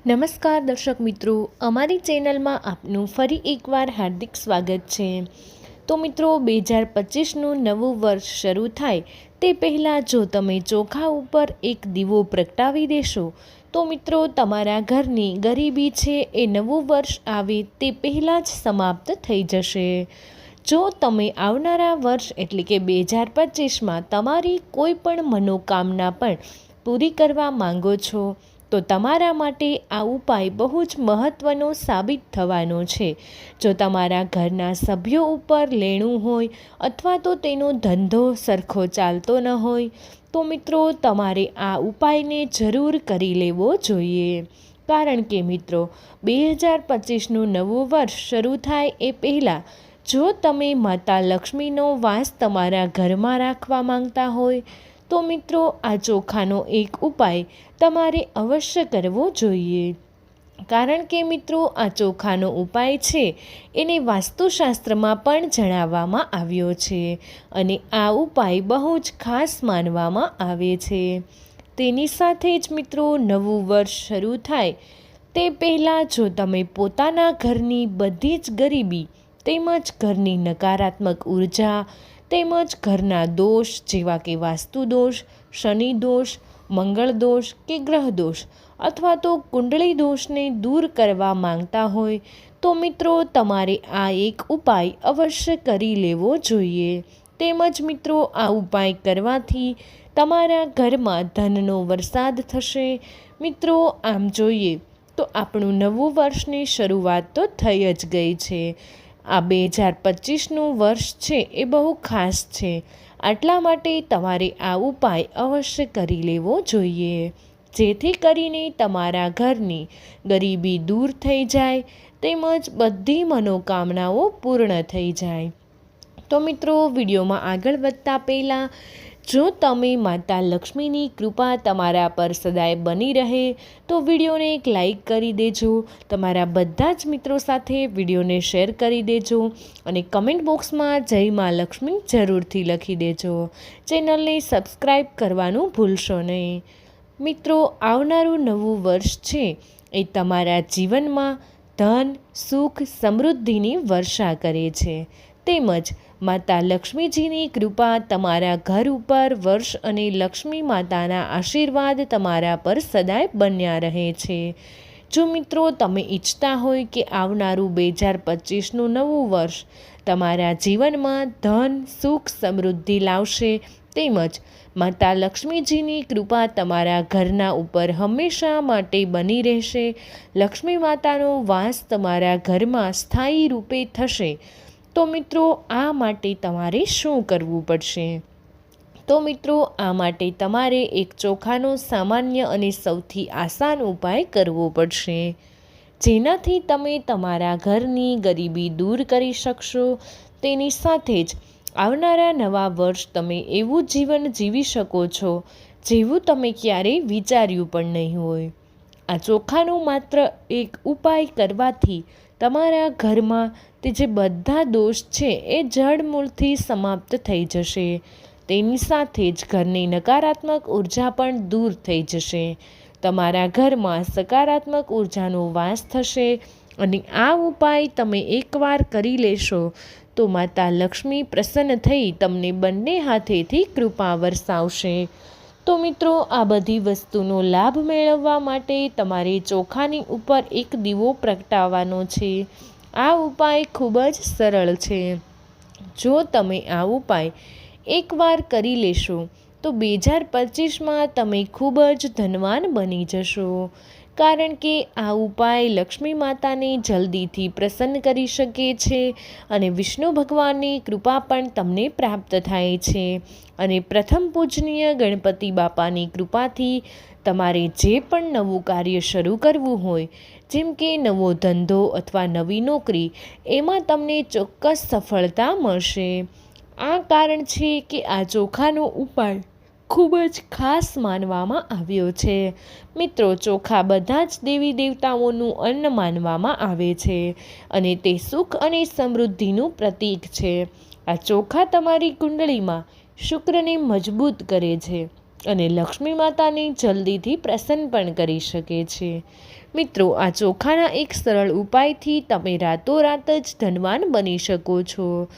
નમસ્કાર દર્શક મિત્રો, અમારી ચેનલમાં આપનું ફરી એકવાર હાર્દિક સ્વાગત છે. તો મિત્રો, બે હજાર પચીસનું નવું વર્ષ શરૂ થાય તે પહેલાં જો તમે ચોખા ઉપર એક દીવો પ્રગટાવી દેશો, તો મિત્રો, તમારા ઘરની ગરીબી છે એ નવું વર્ષ આવે તે પહેલાં જ સમાપ્ત થઈ જશે. જો તમે આવનારા વર્ષ એટલે કે બે હજાર પચીસમાં તમારી કોઈ પણ મનોકામના પણ પૂરી કરવા માંગો છો તો તમારા માટે આ ઉપાય બહુ જ મહત્ત્વનો સાબિત થવાનો છે. જો તમારા ઘરના સભ્યો ઉપર લેણું હોય અથવા તો તેનો ધંધો સરખો ચાલતો ન હોય, તો મિત્રો તમારે આ ઉપાયને જરૂર કરી લેવો જોઈએ. કારણ કે મિત્રો, બે હજાર પચીસનું નવું વર્ષ શરૂ થાય એ પહેલાં, જો તમે માતા લક્ષ્મીનો વાસ તમારા ઘરમાં રાખવા માંગતા હોય તો મિત્રો, આ ચોખાનો એક ઉપાય તમારે અવશ્ય કરવો જોઈએ. કારણ કે મિત્રો, આ ચોખાનો ઉપાય છે એને વાસ્તુશાસ્ત્રમાં પણ જણાવવામાં આવ્યો છે અને આ ઉપાય બહુ જ ખાસ માનવામાં આવે છે. તેની સાથે જ મિત્રો, નવું વર્ષ શરૂ થાય તે પહેલાં જો તમે પોતાના ઘરની બધી જ ગરીબી તેમજ ઘરની નકારાત્મક ઊર્જા તેમજ ઘરના દોષ જેવા કે વાસ્તુ દોષ, શનિ દોષ, મંગળ દોષ કે ગ્રહ દોષ અથવા તો કુંડળી દોષને દૂર કરવા માંગતા હોય તો મિત્રો તમારે આ એક ઉપાય અવશ્ય કરી લેવો જોઈએ. તેમજ મિત્રો આ ઉપાય કરવાથી તમારા ઘરમાં ધનનો વરસાદ થશે. મિત્રો આમ જોઈએ તો આપણું નવું વર્ષની શરૂઆત તો થઈ જ ગઈ છે. આ બે હજાર પચીસનું વર્ષ છે એ બહુ ખાસ છે. આટલા માટે તમારે આ ઉપાય અવશ્ય કરી લેવો જોઈએ. જેથી કરીને તમારા ઘરની ગરીબી દૂર થઈ જાય તેમજ બધી મનોકામનાઓ પૂર્ણ થઈ જાય. તો મિત્રો, વિડીયોમાં આગળ વધતા પહેલાં જો તમે માતા લક્ષ્મીની કૃપા તમારા પર સદાય બની રહે, તો વિડીયોને એક લાઈક કરી દેજો. તમારા બધા જ મિત્રો સાથે વિડીયોને શેર કરી દેજો અને કમેન્ટ બોક્સમાં જય મા લક્ષ્મી જરૂરથી લખી દેજો. ચેનલને સબસ્ક્રાઈબ કરવાનું ભૂલશો નહીં. મિત્રો, આવનારું નવું વર્ષ છે એ તમારા જીવનમાં ધન, સુખ, સમૃદ્ધિની વર્ષા કરે છે. તેમજ માતા લક્ષ્મીજીની કૃપા તમારા ઘર ઉપર વર્ષ અને લક્ષ્મી માતાના આશીર્વાદ તમારા પર સદાય બન્યા રહે છે. જો મિત્રો તમે ઈચ્છતા હોય કે આવનારું બે હજાર પચીસનું નવું વર્ષ તમારા જીવનમાં ધન, સુખ, સમૃદ્ધિ લાવશે, તેમજ માતા લક્ષ્મીજીની કૃપા તમારા ઘરના ઉપર હંમેશા માટે બની રહેશે. લક્ષ્મી માતાનો વાસ તમારા ઘરમાં સ્થાયી રૂપે થશે. તો મિત્રો, આ માટે તમારે શું કરવું પડશે? તો મિત્રો, આ માટે તમારે એક ચોખાનો સામાન્ય અને સૌથી આસાન ઉપાય કરવો પડશે. જેનાથી તમે તમારા ઘરની ગરીબી દૂર કરી શકશો. તેની સાથે જ આવનારા નવા વર્ષ તમે એવું જીવન જીવી શકો છો, જેવું તમે ક્યારેય વિચાર્યું પણ નહીં હોય. આ ચોખાનો માત્ર એક ઉપાય કરવાથી તમારા ઘરમાં તે જે બધા દોષ છે એ જડમૂળથી સમાપ્ત થઈ જશે. તેની સાથે જ ઘરની નકારાત્મક ઊર્જા પણ દૂર થઈ જશે. તમારા ઘરમાં સકારાત્મક ઉર્જાનો વાસ થશે અને આ ઉપાય તમે એકવાર કરી લેશો તો માતા લક્ષ્મી પ્રસન્ન થઈ તમને બંને હાથેથી કૃપા વરસાવશે. તો મિત્રો, આ બધી વસ્તુનો લાભ મેળવવા માટે તમારે ચોખાની ઉપર એક દીવો પ્રગટાવવાનો છે. આ ઉપાય ખૂબ જ સરળ છે. જો તમે આ ઉપાય એકવાર કરી લેશો, તો બે હજાર પચીસમાં તમે ખૂબ જ ધનવાન બની જશો. કારણ કે આ ઉપાય લક્ષ્મી માતાને જલ્દીથી પ્રસન્ન કરી શકે છે અને વિષ્ણુ ભગવાનની કૃપા પણ તમને પ્રાપ્ત થાય છે. અને પ્રથમ પૂજનીય ગણપતિ બાપાની કૃપાથી તમારે જે પણ નવું કાર્ય શરૂ કરવું હોય, જેમ કે નવો ધંધો અથવા નવી નોકરી, એમાં તમને ચોક્કસ સફળતા મળશે. આ કારણ છે કે આ ચોખાનો ઉપાય ખૂબ જ ખાસ માનવામાં આવ્યો છે. મિત્રો, ચોખા બધા જ દેવી દેવતાઓનું અન્ન માનવામાં આવે છે અને તે સુખ અને સમૃદ્ધિનું પ્રતીક છે. આ ચોખા તમારી કુંડળીમાં શુક્રને મજબૂત કરે છે અને લક્ષ્મી માતાને જલ્દીથી પ્રસન્ન પણ કરી શકે છે. મિત્રો, આ ચોખાના એક સરળ ઉપાયથી તમે રાતોરાત જ ધનવાન બની શકો છો.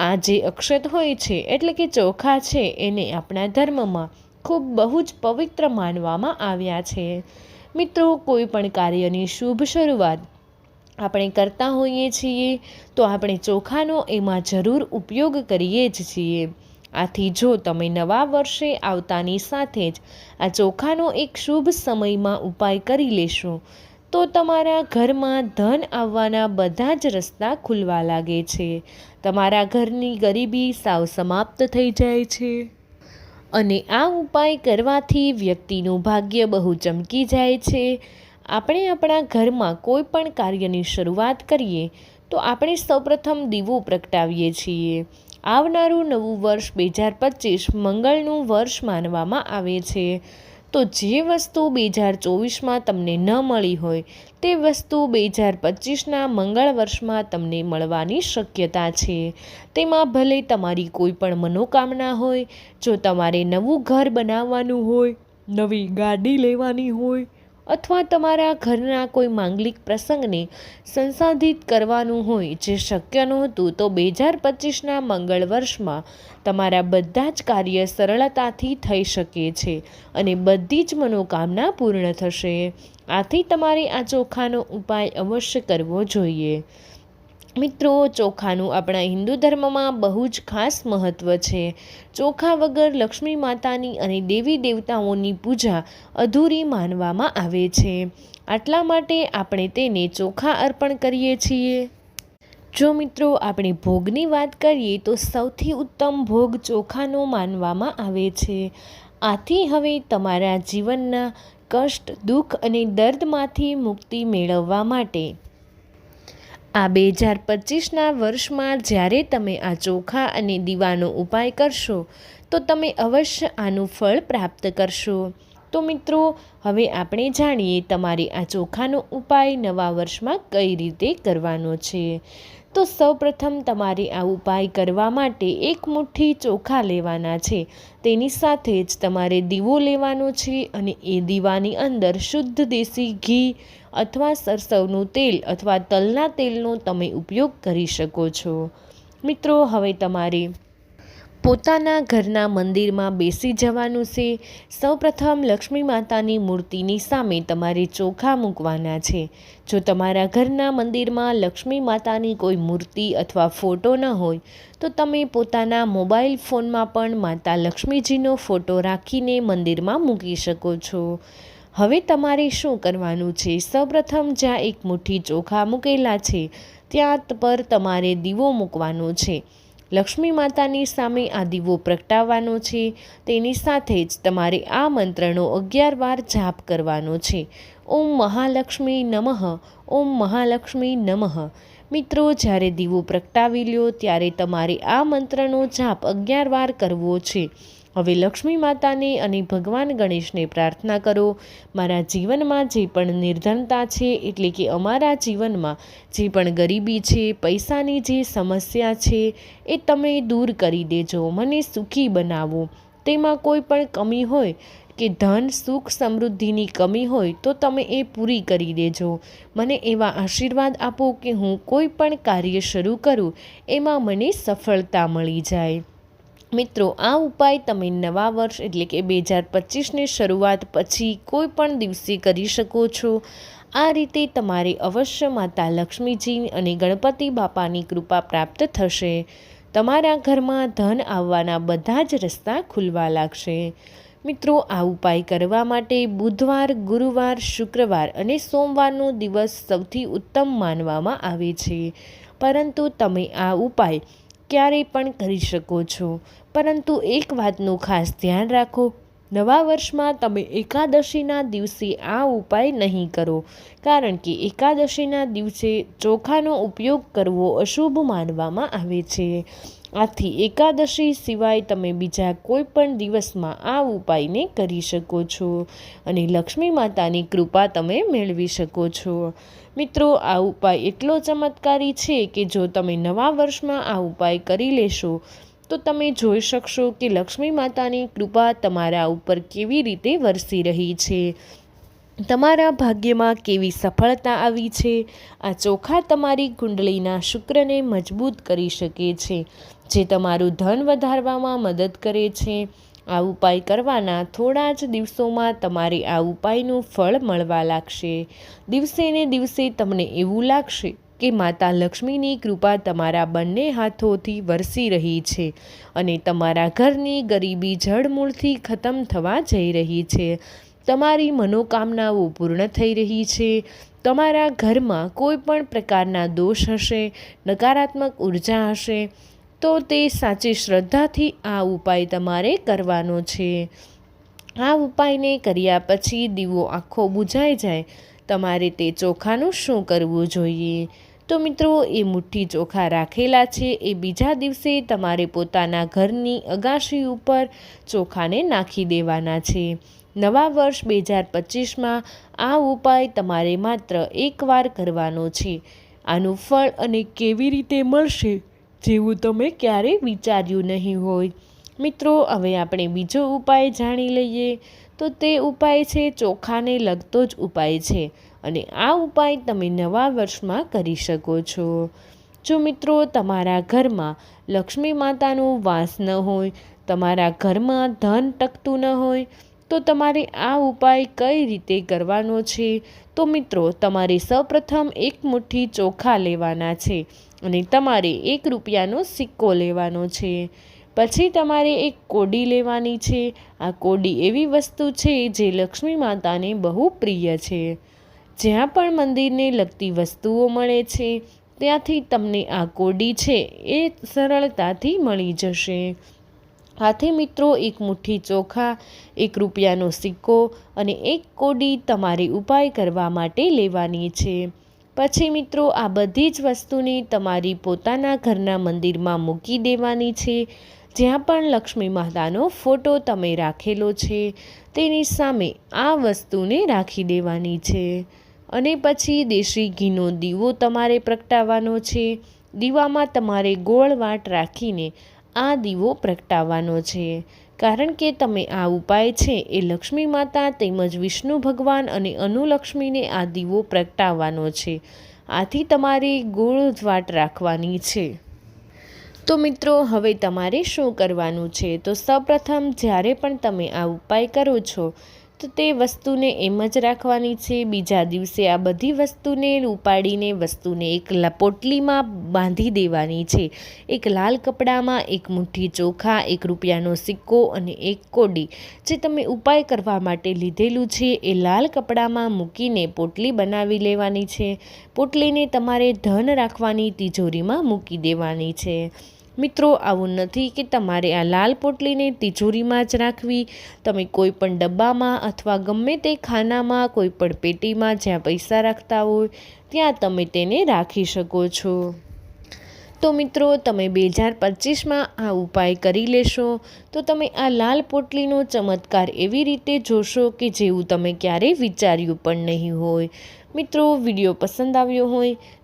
આ જે અક્ષત હોય છે, એટલે કે ચોખા છે, એને આપણા ધર્મમાં ખૂબ બહુ જ પવિત્ર માનવામાં આવ્યા છે. મિત્રો, કોઈ પણ કાર્યની શુભ શરૂઆત આપણે કરતા હોઈએ છીએ, તો આપણે ચોખાનો એમાં જરૂર ઉપયોગ કરીએ જ છીએ. આથી જો તમે નવા વર્ષે આવતાની સાથે જ આ ચોખાનો એક શુભ સમયમાં ઉપાય કરી લેશો, તો તમારા ઘરમાં ધન આવવાના બધા જ રસ્તા ખુલવા લાગે છે. તમારા ઘરની ગરીબી સાવ સમાપ્ત થઈ જાય છે. અને આ ઉપાય કરવાથી વ્યક્તિનું ભાગ્ય બહુ ચમકી જાય છે. આપણે આપણા ઘરમાં કોઈ પણ કાર્યની શરૂઆત કરીએ, તો આપણે સૌપ્રથમ દીવો પ્રગટાવીએ છીએ. આવનારું નવું વર્ષ બે હજાર પચીસ મંગળનું વર્ષ માનવામાં આવે છે. તો જે વસ્તુ બે હજાર ચોવીસમાં તમને ન મળી હોય તે વસ્તુ બે હજાર પચીસના મંગળ વર્ષમાં તમને મળવાની શક્યતા છે. તેમાં ભલે તમારી કોઈ પણ મનોકામના હોય, જો તમારે નવું ઘર બનાવવાનું હોય, નવી ગાડી લેવાની હોય અથવા તમારા ઘરના કોઈ માંગલિક પ્રસંગને સંસાધિત કરવાનું હોય જે શક્ય નહોતું, તો બે હજાર પચીસના મંગળ વર્ષમાં તમારા બધા જ કાર્ય સરળતાથી થઈ શકે છે અને બધી જ મનોકામના પૂર્ણ થશે. આથી તમારે આ ચોખાનો ઉપાય અવશ્ય કરવો જોઈએ. મિત્રો, ચોખાનું આપણા હિન્દુ ધર્મમાં બહુ જ ખાસ મહત્ત્વ છે. ચોખા વગર લક્ષ્મી માતાની અને દેવી દેવતાઓની પૂજા અધૂરી માનવામાં આવે છે. આટલા માટે આપણે તેને ચોખા અર્પણ કરીએ છીએ. જો મિત્રો, આપણે ભોગની વાત કરીએ તો સૌથી ઉત્તમ ભોગ ચોખાનો માનવામાં આવે છે. આથી હવે તમારા જીવનના કષ્ટ, દુઃખ અને દર્દમાંથી મુક્તિ મેળવવા માટે આ બે હજાર પચીસના વર્ષમાં જ્યારે તમે આ ચોખા અને દીવાનો ઉપાય કરશો, તો તમે અવશ્ય આનું ફળ પ્રાપ્ત કરશો. તો મિત્રો, હવે આપણે જાણીએ તમારે આ ચોખાનો ઉપાય નવા વર્ષમાં કઈ રીતે કરવાનો છે. તો સૌપ્રથમ તમારે આ ઉપાય કરવા માટે એક મુઠ્ઠી ચોખા લેવાના છે. તેની સાથે જ તમારે દીવો લેવાનો છે અને એ દીવાની અંદર શુદ્ધ દેશી ઘી અથવા સરસવનું તેલ અથવા તલના તેલનો તમે ઉપયોગ કરી શકો છો. મિત્રો, હવે તમારે પોતાના ઘરના મંદિરમાં બેસી જવાનું છે. સૌપ્રથમ લક્ષ્મી માતાની મૂર્તિની સામે તમારે ચોખા મૂકવાના છે. જો તમારા ઘરના મંદિરમાં લક્ષ્મી માતાની કોઈ મૂર્તિ અથવા ફોટો ન હોય, તો તમે પોતાના મોબાઈલ ફોનમાં પણ માતા લક્ષ્મીજીનો ફોટો રાખીને મંદિરમાં મૂકી શકો છો. હવે તમારે શું કરવાનું છે? સૌપ્રથમ જ્યાં એક મુઠ્ઠી ચોખા મૂકેલા છે, ત્યાં પર તમારે દીવો મૂકવાનો છે. લક્ષ્મી માતાની સામે આ દીવો પ્રગટાવવાનો છે. તેની સાથે જ તમારે આ મંત્રનો અગિયાર વાર જાપ કરવાનો છે. ઓમ મહાલક્ષ્મી નમઃ, ઓમ મહાલક્ષ્મી નમઃ. મિત્રો, જ્યારે દીવો પ્રગટાવી લ્યો, ત્યારે તમારે આ મંત્રનો જાપ અગિયાર વાર કરવો છે. હવે લક્ષ્મી માતાને અને ભગવાન ગણેશને પ્રાર્થના કરો. મારા જીવનમાં જે પણ નિર્ધનતા છે, એટલે કે અમારા જીવનમાં જે પણ ગરીબી છે, પૈસાની જે સમસ્યા છે, એ તમે દૂર કરી દેજો. મને સુખી બનાવો. તેમાં કોઈ પણ કમી હોય કે ધન, સુખ, સમૃદ્ધિની કમી હોય તો તમે એ પૂરી કરી દેજો. મને એવા આશીર્વાદ આપો કે હું કોઈ પણ કાર્ય શરૂ કરું, એમાં મને સફળતા મળી જાય. મિત્રો, આ ઉપાય તમે નવા વર્ષ એટલે કે બે હજાર પચીસની શરૂઆત પછી કોઈ પણ દિવસે કરી શકો છો. આ રીતે તમારે અવશ્ય માતા લક્ષ્મીજી અને ગણપતિ બાપાની કૃપા પ્રાપ્ત થશે. તમારા ઘરમાં ધન આવવાના બધા જ રસ્તા ખુલવા લાગશે. મિત્રો, આ ઉપાય કરવા માટે બુધવાર, ગુરુવાર, શુક્રવાર અને સોમવારનો દિવસ સૌથી ઉત્તમ માનવામાં આવે છે. પરંતુ તમે આ ઉપાય ક્યારેય પણ કરી શકો છો. પરંતુ એક વાતનું ખાસ ધ્યાન રાખો. નવા વર્ષમાં તમે એકાદશીના દિવસે આ ઉપાય નહીં કરો. કારણ કે એકાદશીના દિવસે ચોખાનો ઉપયોગ કરવો અશુભ માનવામાં આવે છે. આથી એકાદશી સિવાય તમે બીજા કોઈ પણ દિવસમાં આ ઉપાયને કરી શકો છો અને લક્ષ્મી માતાની કૃપા તમે મેળવી શકો છો. મિત્રો, આ ઉપાય એટલો ચમત્કારી છે કે જો તમે નવા વર્ષમાં આ ઉપાય કરી લેશો, તો તમે જોઈ શકશો કે લક્ષ્મી માતાની કૃપા તમારા ઉપર કેવી રીતે વરસી રહી છે. તમારા ભાગ્યમાં કેવી સફળતા આવી છે? આ ચોખા તમારી કુંડળીના શુક્રને મજબૂત કરી શકે છે, જે તમારું ધન વધારવામાં મદદ કરે છે. આ ઉપાય કરવાના થોડા જ દિવસોમાં તમારે આ ઉપાયનું ફળ મળવા લાગશે. દિવસે ને દિવસે તમને એવું લાગશે કે માતા લક્ષ્મીની કૃપા તમારા બંને હાથોથી વરસી રહી છે અને તમારા ઘરની ગરીબી જળમૂળથી ખતમ થવા જઈ રહી છે. તમારી મનોકામનાઓ પૂર્ણ થઈ રહી છે, તમારા ઘરમાં કોઈ પણ પ્રકારના દોષ હશે, નકારાત્મક ઊર્જા હશે, તો તે સાચી શ્રદ્ધાથી આ ઉપાય તમારે કરવાનો છે. આ ઉપાયને કર્યા પછી દીવો આખો બુઝાઈ જાય, તમારે તે ચોખાનું શું કરવું જોઈએ? તો મિત્રો, એ મુઠ્ઠી ચોખા રાખેલા છે, એ બીજા દિવસે તમારે પોતાના ઘરની અગાશી ઉપર ચોખાને નાખી દેવાના છે. નવા વર્ષ બે હજાર પચીસમાં આ ઉપાય તમારે માત્ર એકવાર કરવાનો છે. આનું ફળ અને કેવી રીતે મળશે જેવું તમે ક્યારેય વિચાર્યું નહીં હોય. મિત્રો, હવે આપણે બીજો ઉપાય જાણી લઈએ. તો તે ઉપાય છે ચોખાને લગતો જ ઉપાય છે અને આ ઉપાય તમે નવા વર્ષમાં કરી શકો છો. જો મિત્રો, તમારા ઘરમાં લક્ષ્મી માતાનો વાસ ન હોય, તમારા ઘરમાં ધન ટકતું ન હોય તો તમારે આ ઉપાય કઈ રીતે કરવાનો છે? તો મિત્રો, તમારે સૌપ્રથમ એક મુઠ્ઠી ચોખા લેવાના છે અને તમારે એક રૂપિયાનો સિક્કો લેવાનો છે. પછી તમારે એક કોડી લેવાની છે. આ કોડી એવી વસ્તુ છે જે લક્ષ્મી માતાને બહુ પ્રિય છે. જ્યાં પણ મંદિરને લગતી વસ્તુઓ મળે છે, ત્યાંથી તમને આ કોડી છે એ સરળતાથી મળી જશે. હાથે મિત્રો એક મુઠ્ઠી ચોખા, એક રૂપિયાનો સિક્કો અને એક કોડી તમારે ઉપાય કરવા માટે લેવાની છે. પછી મિત્રો, આ બધી જ વસ્તુને તમારી પોતાના ઘરના મંદિરમાં મૂકી દેવાની છે. જ્યાં પણ લક્ષ્મી માતાનો ફોટો તમે રાખેલો છે, તેની સામે આ વસ્તુને રાખી દેવાની છે. અને પછી દેશી ઘીનો દીવો તમારે પ્રગટાવવાનો છે. દીવામાં તમારે ગોળ વાટ રાખીને આ દીવો પ્રગટાવવાનો છે. કારણ કે તમે આ ઉપાય છે એ લક્ષ્મી માતા તેમજ વિષ્ણુ ભગવાન અને અનુલક્ષ્મીને આ દીવો પ્રગટાવવાનો છે. આથી તમારે ગોળ વાટ રાખવાની છે. તો મિત્રો, હવે તમારે શું કરવાનું છે? તો સૌપ્રથમ જ્યારે પણ તમે આ ઉપાય કરો છો તો તે વસ્તુને એમ જ રાખવાની છે. બીજા દિવસે આ બધી વસ્તુને ઉપાડીને વસ્તુને એક પોટલીમાં બાંધી દેવાની છે. એક લાલ કપડામાં એક મુઠ્ઠી ચોખા, એક રૂપિયાનો સિક્કો અને એક કોડી. જે તમે ઉપાય કરવા માટે લીધેલું છે એ લાલ કપડામાં મૂકીને પોટલી બનાવી લેવાની છે. પોટલીને તમારે ધન રાખવાની તિજોરીમાં મૂકી દેવાની છે. મિત્રો, આવું નથી કે તમારે આ લાલ પોટલીને તિજોરીમાં જ રાખવી. તમે કોઈ પણ ડબ્બામાં અથવા ગમે તે ખાનામાં, કોઈ પણ પેટીમાં જ્યાં પૈસા રાખતા હોય, ત્યાં તમે તેને રાખી શકો છો. તો મિત્રો, તમે બે હજાર પચીસમાં આ ઉપાય કરી લેશો. તો તમે આ લાલ પોટલીનો ચમત્કાર એવી રીતે જોશો કે જેવું તમે ક્યારેય વિચાર્યું પણ નહીં હોય. મિત્રો, વીડિયો પસંદ આવ્યો હોય